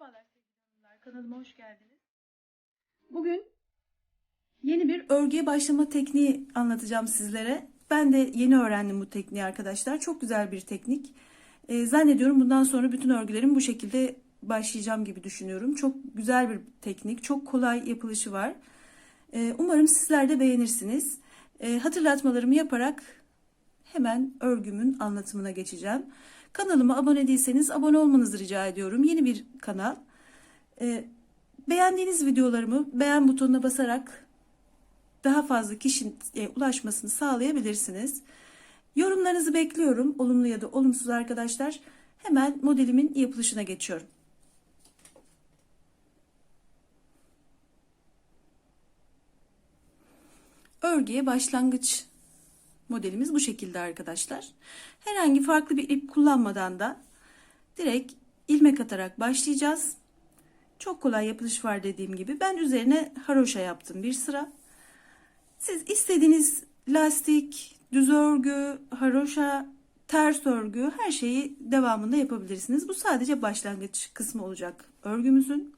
Merhabalar sevgili hanımlar, kanalıma hoş geldiniz. Bugün yeni bir örgüye başlama tekniği anlatacağım sizlere. Ben de yeni öğrendim bu tekniği arkadaşlar. Çok güzel bir teknik. Ee, zannediyorum bundan sonra bütün örgülerim bu şekilde başlayacağım gibi düşünüyorum. Çok güzel bir teknik, çok kolay yapılışı var. Ee, umarım sizler de beğenirsiniz. Ee, hatırlatmalarımı yaparak hemen örgümün anlatımına geçeceğim. Kanalıma abone değilseniz abone olmanızı rica ediyorum. Yeni bir kanal. Ee, beğendiğiniz videolarımı beğen butonuna basarak daha fazla kişinin e, ulaşmasını sağlayabilirsiniz. Yorumlarınızı bekliyorum. Olumlu ya da olumsuz arkadaşlar. Hemen modelimin yapılışına geçiyorum. Örgüye başlangıç modelimiz bu şekilde arkadaşlar. Herhangi farklı bir ip kullanmadan da direkt ilmek atarak başlayacağız. Çok kolay yapılış var dediğim gibi. Ben üzerine haroşa yaptım bir sıra. Siz istediğiniz lastik, düz örgü, haroşa, ters örgü her şeyi devamında yapabilirsiniz. Bu sadece başlangıç kısmı olacak örgümüzün.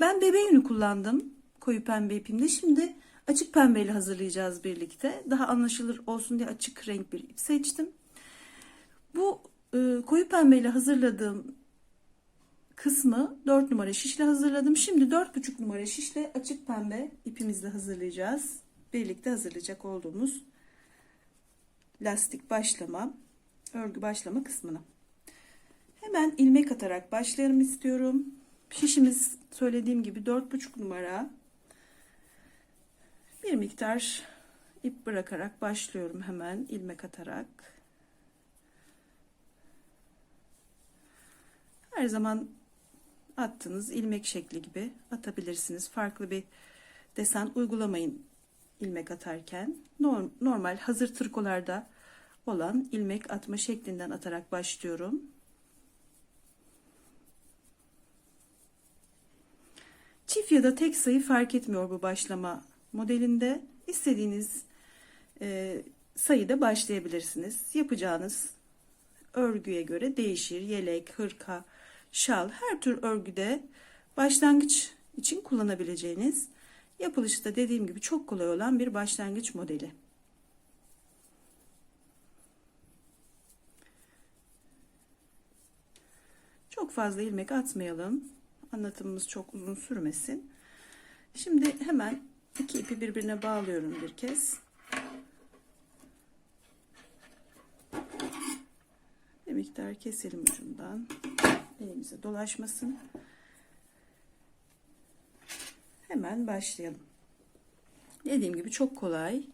Ben bebe yünü kullandım koyu pembe ipimde. Şimdi açık pembeyle hazırlayacağız birlikte. Daha anlaşılır olsun diye açık renk bir ip seçtim. Bu e, koyu pembeyle hazırladığım kısmı 4 numara şişle hazırladım. Şimdi 4,5 numara şişle açık pembe ipimizle hazırlayacağız. Birlikte hazırlayacak olduğumuz lastik başlama, örgü başlama kısmını. Hemen ilmek atarak başlayalım istiyorum. Şişimiz söylediğim gibi 4,5 numara. Bir miktar ip bırakarak başlıyorum hemen ilmek atarak. Her zaman attığınız ilmek şekli gibi atabilirsiniz. Farklı bir desen uygulamayın ilmek atarken. Normal hazır tırkolarda olan ilmek atma şeklinden atarak başlıyorum. Çift ya da tek sayı fark etmiyor bu başlama modelinde. İstediğiniz e, sayıda başlayabilirsiniz. Yapacağınız örgüye göre değişir. Yelek, hırka, şal her tür örgüde başlangıç için kullanabileceğiniz yapılışı da dediğim gibi çok kolay olan bir başlangıç modeli. Çok fazla ilmek atmayalım. Anlatımımız çok uzun sürmesin. Şimdi hemen iki ipi birbirine bağlıyorum bir kez. Bir miktar keselim ucundan. Elimize dolaşmasın. Hemen başlayalım. Dediğim gibi çok kolay.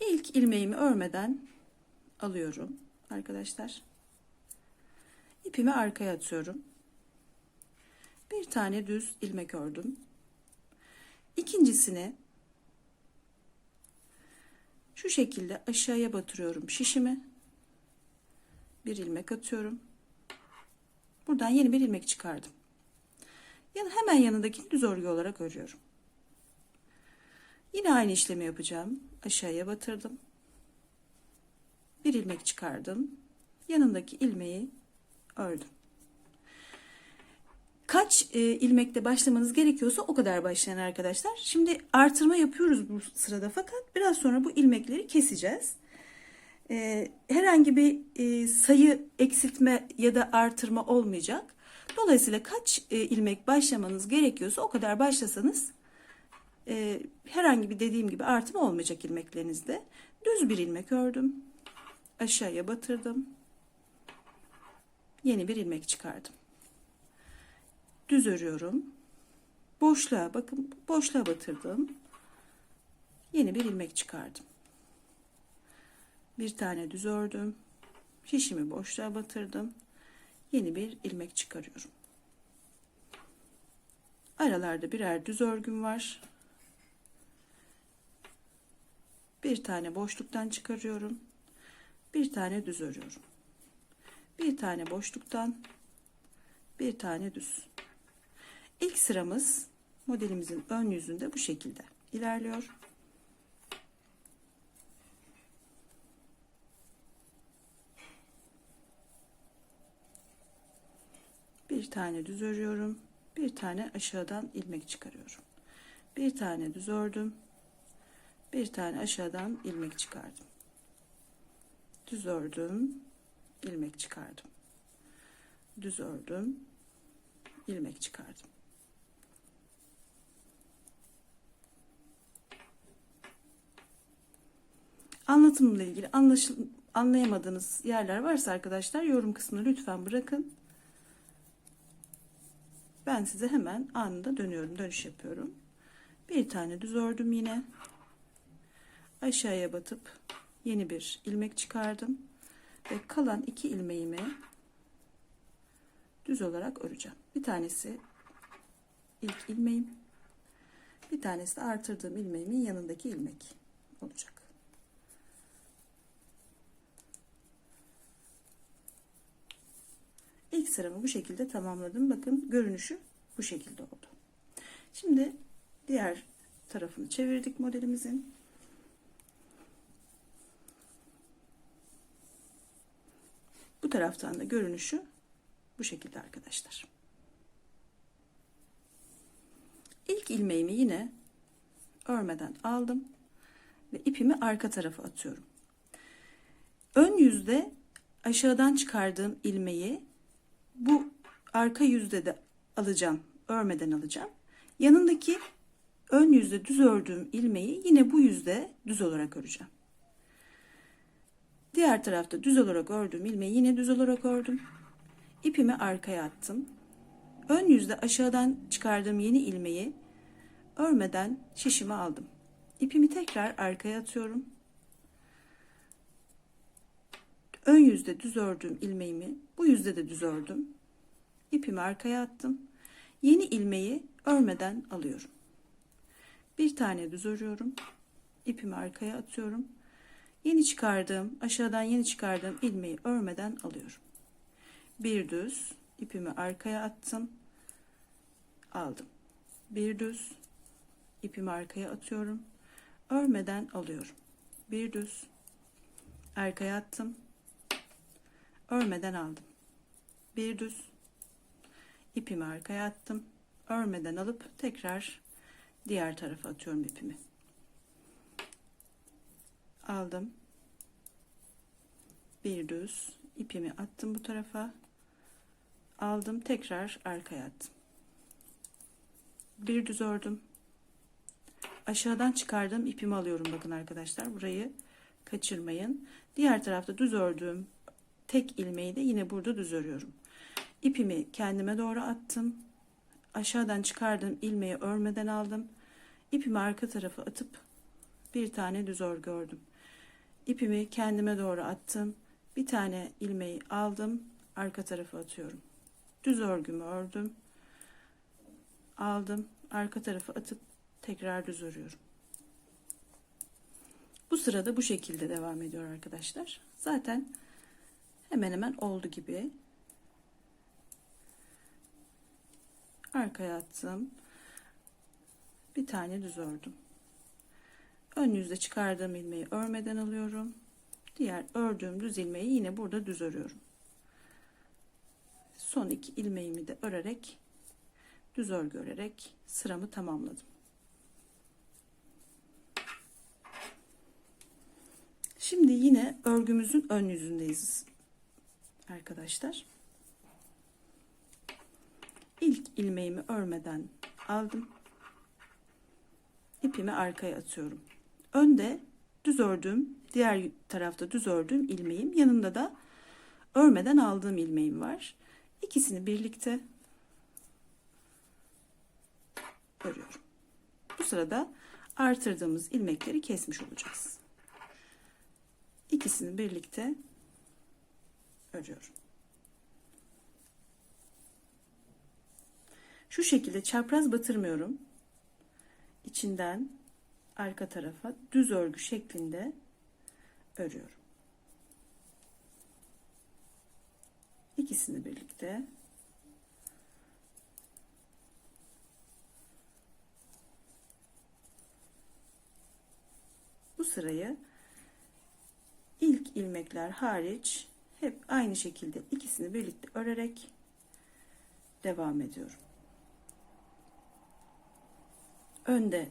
İlk ilmeğimi örmeden alıyorum arkadaşlar. İpimi arkaya atıyorum. Bir tane düz ilmek ördüm. İkincisini şu şekilde aşağıya batırıyorum şişimi. Bir ilmek atıyorum. Buradan yeni bir ilmek çıkardım. Yani hemen yanındaki düz örgü olarak örüyorum. Yine aynı işlemi yapacağım. Aşağıya batırdım. Bir ilmek çıkardım. Yanındaki ilmeği ördüm. Kaç e, ilmekte başlamanız gerekiyorsa o kadar başlayın arkadaşlar. Şimdi artırma yapıyoruz bu sırada fakat biraz sonra bu ilmekleri keseceğiz. E, herhangi bir e, sayı eksiltme ya da artırma olmayacak. Dolayısıyla kaç e, ilmek başlamanız gerekiyorsa o kadar başlasanız e, herhangi bir dediğim gibi artım olmayacak ilmeklerinizde. Düz bir ilmek ördüm. Aşağıya batırdım. Yeni bir ilmek çıkardım. Düz örüyorum. Boşluğa bakın boşluğa batırdım. Yeni bir ilmek çıkardım. Bir tane düz ördüm. Şişimi boşluğa batırdım yeni bir ilmek çıkarıyorum. Aralarda birer düz örgüm var. Bir tane boşluktan çıkarıyorum. Bir tane düz örüyorum. Bir tane boşluktan bir tane düz. İlk sıramız modelimizin ön yüzünde bu şekilde ilerliyor. Bir tane düz örüyorum. Bir tane aşağıdan ilmek çıkarıyorum. Bir tane düz ördüm. Bir tane aşağıdan ilmek çıkardım. Düz ördüm. ilmek çıkardım. Düz ördüm. ilmek çıkardım. Anlatımla ilgili anlaşıl anlayamadığınız yerler varsa arkadaşlar yorum kısmına lütfen bırakın. Ben size hemen anında dönüyorum, dönüş yapıyorum. Bir tane düz ördüm yine. Aşağıya batıp yeni bir ilmek çıkardım ve kalan iki ilmeğimi düz olarak öreceğim. Bir tanesi ilk ilmeğim, bir tanesi de artırdığım ilmeğimin yanındaki ilmek olacak. İlk sıramı bu şekilde tamamladım. Bakın görünüşü bu şekilde oldu. Şimdi diğer tarafını çevirdik modelimizin. Bu taraftan da görünüşü bu şekilde arkadaşlar. İlk ilmeğimi yine örmeden aldım ve ipimi arka tarafa atıyorum. Ön yüzde aşağıdan çıkardığım ilmeği bu arka yüzde de alacağım. Örmeden alacağım. Yanındaki ön yüzde düz ördüğüm ilmeği yine bu yüzde düz olarak öreceğim. Diğer tarafta düz olarak ördüğüm ilmeği yine düz olarak ördüm. İpimi arkaya attım. Ön yüzde aşağıdan çıkardığım yeni ilmeği örmeden şişimi aldım. İpimi tekrar arkaya atıyorum. Ön yüzde düz ördüğüm ilmeğimi bu yüzde de düz ördüm. İpimi arkaya attım. Yeni ilmeği örmeden alıyorum. Bir tane düz örüyorum. İpimi arkaya atıyorum. Yeni çıkardığım, aşağıdan yeni çıkardığım ilmeği örmeden alıyorum. Bir düz, ipimi arkaya attım. Aldım. Bir düz, ipimi arkaya atıyorum. Örmeden alıyorum. Bir düz, arkaya attım. Örmeden aldım. Bir düz, ipimi arkaya attım. Örmeden alıp tekrar diğer tarafa atıyorum ipimi. Aldım. Bir düz ipimi attım bu tarafa. Aldım tekrar arkaya attım. Bir düz ördüm. Aşağıdan çıkardığım ipimi alıyorum bakın arkadaşlar. Burayı kaçırmayın. Diğer tarafta düz ördüğüm tek ilmeği de yine burada düz örüyorum. İpimi kendime doğru attım. Aşağıdan çıkardığım ilmeği örmeden aldım. İpimi arka tarafa atıp bir tane düz örgü ördüm. İpimi kendime doğru attım. Bir tane ilmeği aldım. Arka tarafa atıyorum. Düz örgümü ördüm. Aldım. Arka tarafa atıp tekrar düz örüyorum. Bu sırada bu şekilde devam ediyor arkadaşlar. Zaten hemen hemen oldu gibi. Arkaya attım. Bir tane düz ördüm. Ön yüzde çıkardığım ilmeği örmeden alıyorum. Diğer ördüğüm düz ilmeği yine burada düz örüyorum. Son iki ilmeğimi de örerek düz örgü örerek sıramı tamamladım. Şimdi yine örgümüzün ön yüzündeyiz arkadaşlar. İlk ilmeğimi örmeden aldım. İpimi arkaya atıyorum. Önde düz ördüğüm, diğer tarafta düz ördüğüm ilmeğim, yanında da örmeden aldığım ilmeğim var. İkisini birlikte örüyorum. Bu sırada artırdığımız ilmekleri kesmiş olacağız. İkisini birlikte örüyorum. Şu şekilde çapraz batırmıyorum. İçinden arka tarafa düz örgü şeklinde örüyorum. İkisini birlikte bu sırayı ilk ilmekler hariç hep aynı şekilde ikisini birlikte örerek devam ediyorum. Önde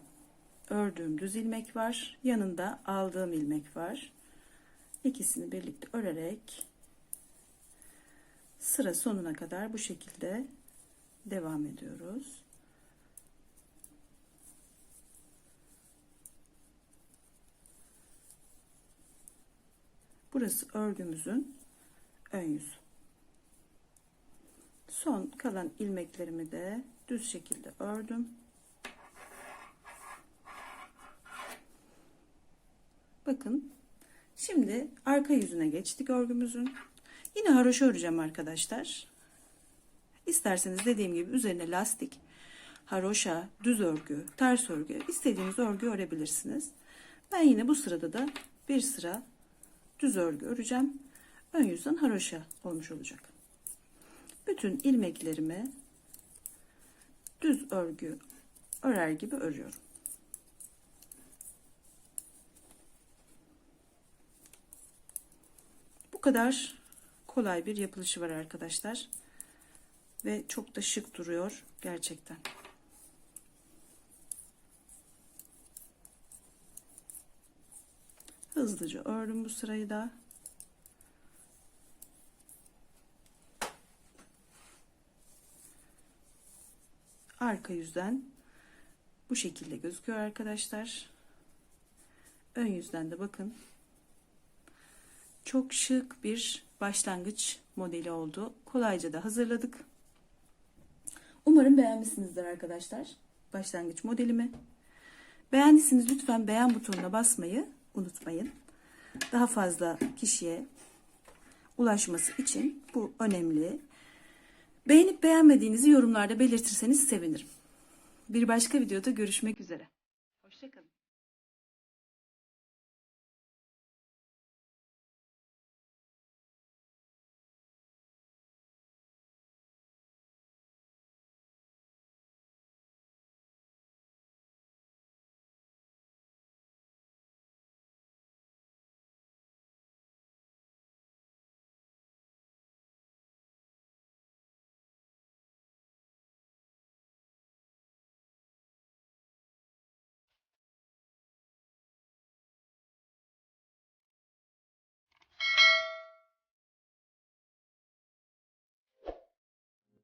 ördüğüm düz ilmek var. Yanında aldığım ilmek var. İkisini birlikte örerek sıra sonuna kadar bu şekilde devam ediyoruz. Burası örgümüzün ön yüzü. Son kalan ilmeklerimi de düz şekilde ördüm. Bakın şimdi arka yüzüne geçtik örgümüzün. Yine haroşa öreceğim arkadaşlar. İsterseniz dediğim gibi üzerine lastik, haroşa, düz örgü, ters örgü istediğiniz örgü örebilirsiniz. Ben yine bu sırada da bir sıra düz örgü öreceğim. Ön yüzden haroşa olmuş olacak. Bütün ilmeklerimi düz örgü örer gibi örüyorum. Bu kadar kolay bir yapılışı var arkadaşlar. Ve çok da şık duruyor gerçekten. Hızlıca ördüm bu sırayı da. Arka yüzden bu şekilde gözüküyor arkadaşlar. Ön yüzden de bakın. Çok şık bir başlangıç modeli oldu. Kolayca da hazırladık. Umarım beğenmişsinizdir arkadaşlar. Başlangıç modelimi. Beğendiyseniz lütfen beğen butonuna basmayı unutmayın. Daha fazla kişiye ulaşması için bu önemli. Beğenip beğenmediğinizi yorumlarda belirtirseniz sevinirim. Bir başka videoda görüşmek üzere. Hoşçakalın.